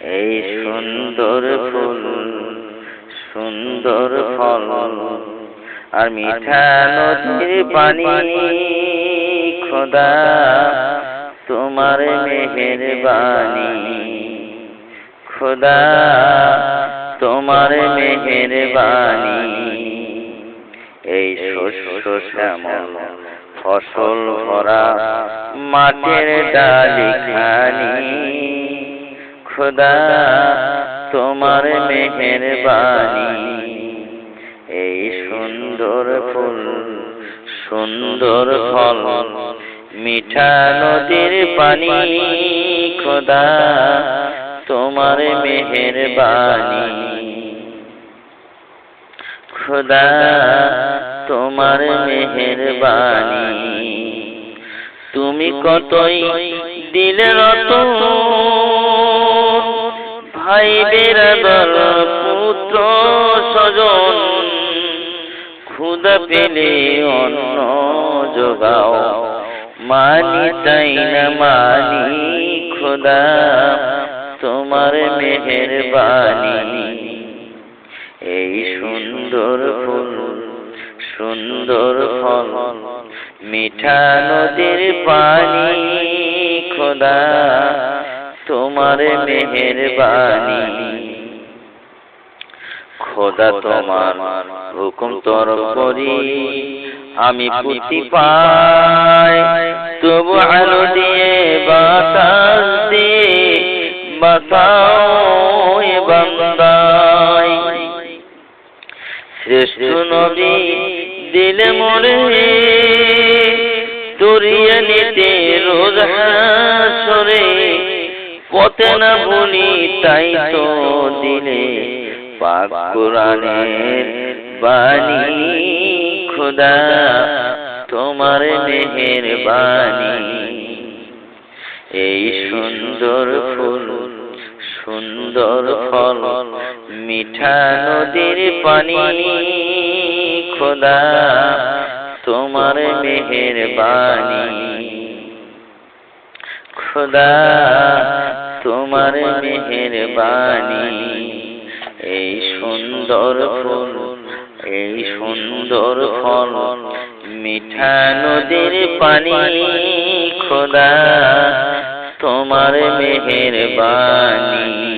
এই সুন্দর ফুল, সুন্দর ফল, আর মিঠা নদীর পানি, খোদা, তোমার মেহের বাণী খোদা, তোমার মেহের বাণী এই শস্য শ্যামল, ফসল ভরা মাটির ডালি খানি খোদা, তোমার মেহের বাণী এই সুন্দর ফুল, সুন্দর ফল, মিঠা নদীর পানি, খোদা, তোমার মেহের বাণী খোদা, তোমার মেহের বাণী তুমি কতই দিলে রত ভাই বেরাদর পুত্র স্বজন। ক্ষুদা পেলে অন্ন যোগাও। মানি তাই না মানি খোদা, তোমার মেহের বাণী এই সুন্দর ফুল, সুন্দর ফল, মিঠা নদীর পানি খোদা। তোমার মেহের বাণী খোদা তোমার হুকুম তর করি। আমি পুঁতি পাই, তবু আলো দিয়ে বাতাস দিয়ে বাতাও বান্দায় শ্রেষ্ঠ নবী দিলে মরে তরিয়ে নিতে রোজ হাসরে পথে না বলি তাই তো দিলে পাক কোরআনের বাণী। খোদা তোমার মেহের বাণী। এই সুন্দর ফুল সুন্দর ফল মিঠা নদীর পানি। খোদা তোমার মেহের বাণী। খোদা তোমার মেহের বাণী এই সুন্দর ফুল, এই সুন্দর ফল, মিঠা নদীর পানি, খোদা, তোমার মেহের বাণী